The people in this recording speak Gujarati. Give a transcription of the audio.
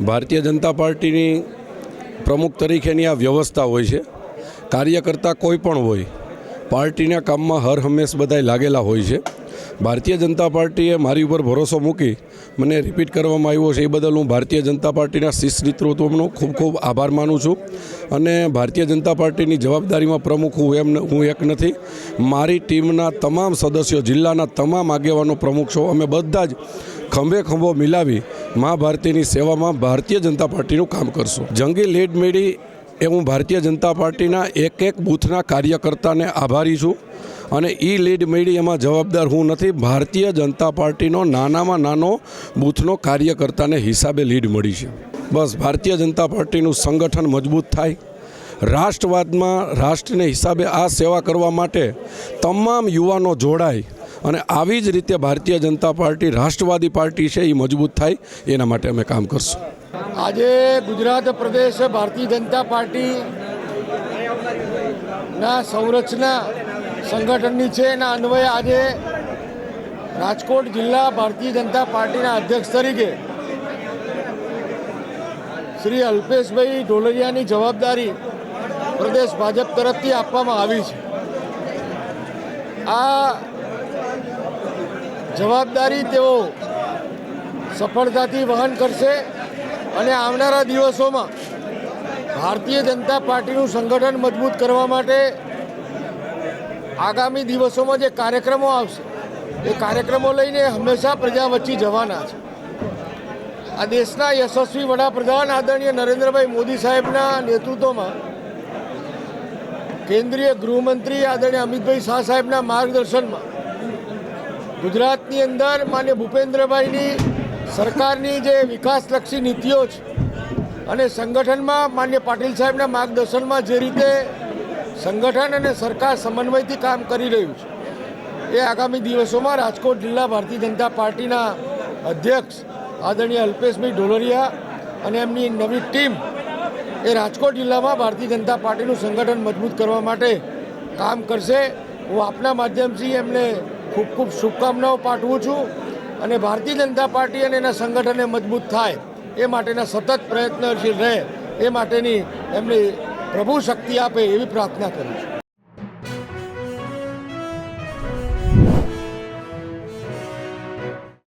ભારતીય જનતા પાર્ટીની પ્રમુખ તરીકેની આ વ્યવસ્થા હોય છે, કાર્યકર્તા કોઈ પણ હોય, પાર્ટીના કામમાં હર હંમેશ બધાય લાગેલા હોય છે. ભારતીય જનતા પાર્ટીએ મારી ઉપર ભરોસો મૂકી મને રિપીટ કરવામાં આવ્યો છે એ બદલ હું ભારતીય જનતા પાર્ટીના શીર્ષ નેતૃત્વનો ખૂબ ખૂબ આભાર માનું છું અને ભારતીય જનતા પાર્ટીની જવાબદારીમાં પ્રમુખ હું એમ હું એક નથી. મારી ટીમના તમામ સદસ્યો, જિલ્લાના તમામ આગેવાનો પ્રમુખ છો. અમે બધા જ ખંભે ખંભો મિલાવી મા ભારતીની સેવામાં ભારતીય જનતા પાર્ટીનું કામ કરશું. જંગી લીડ મેળી એ હું ભારતીય જનતા પાર્ટીના એક એક બૂથના કાર્યકર્તાને આભારી છું. અને એ લીડ મેળી એમાં જવાબદાર હું નથી. ભારતીય જનતા પાર્ટીનો નાનામાં નાનો બૂથનો કાર્યકર્તાને હિસાબે લીડ મળી છે. બસ, ભારતીય જનતા પાર્ટીનું સંગઠન મજબૂત થાય. રાષ્ટ્રવાદમાં રાષ્ટ્રને હિસાબે આ સેવા કરવા માટે તમામ યુવાનો જોડાય અને આવી જ રીતે ભારતીય જનતા પાર્ટી, રાષ્ટ્રવાદી પાર્ટી છે એ મજબૂત થાય. એના માટે અમે કામ કરશું. આજે ગુજરાત પ્રદેશ ભારતીય જનતા પાર્ટી ના સંરચના સંગઠનની છે. એના અન્વયે આજે રાજકોટ જિલ્લા ભારતીય જનતા પાર્ટીના અધ્યક્ષ તરીકે શ્રી અલ્પેશભાઈ ઢોલરિયાની જવાબદારી પ્રદેશ ભાજપ તરફથી આપવામાં આવી છે. આ જવાબદારી તેઓ સફળતાથી વહન કરશે અને આવનારા દિવસોમાં ભારતીય જનતા પાર્ટીનું સંગઠન મજબૂત કરવા માટે આગામી દિવસોમાં જે કાર્યક્રમો આવશે, એ કાર્યક્રમો લઈને હંમેશા પ્રજા વચ્ચે જવાના છે. આ દેશના યશસ્વી વડાપ્રધાન આદરણીય નરેન્દ્રભાઈ મોદી સાહેબના નેતૃત્વમાં કેન્દ્રીય ગૃહમંત્રી આદરણીય અમિતભાઈ શાહ સાહેબના માર્ગદર્શનમાં ગુજરાતની અંદર માન્ય ભૂપેન્દ્રભાઈની સરકારની જે વિકાસલક્ષી નીતિઓ છે અને સંગઠનમાં માન્ય પાટીલ સાહેબના માર્ગદર્શનમાં જે રીતે સંગઠન અને સરકાર સમન્વયથી કામ કરી રહ્યું છે. એ આગામી દિવસોમાં રાજકોટ જિલ્લા ભારતીય જનતા પાર્ટીના અધ્યક્ષ આદરણીય અલ્પેશભાઈ ઢોલરિયા અને એમની નવી ટીમ એ રાજકોટ જિલ્લામાં ભારતીય જનતા પાર્ટીનું સંગઠન મજબૂત કરવા માટે કામ કરશે. હું આપના માધ્યમથી એમને ખૂબ ખૂબ શુભકામનાઓ પાઠવું છું અને ભારતીય જનતા પાર્ટી અને એના સંગઠનને મજબૂત થાય એ માટેના સતત પ્રયત્નશીલ રહે એ માટેની એમની પ્રભુ શક્તિ આપે એવી પ્રાર્થના કરું છું.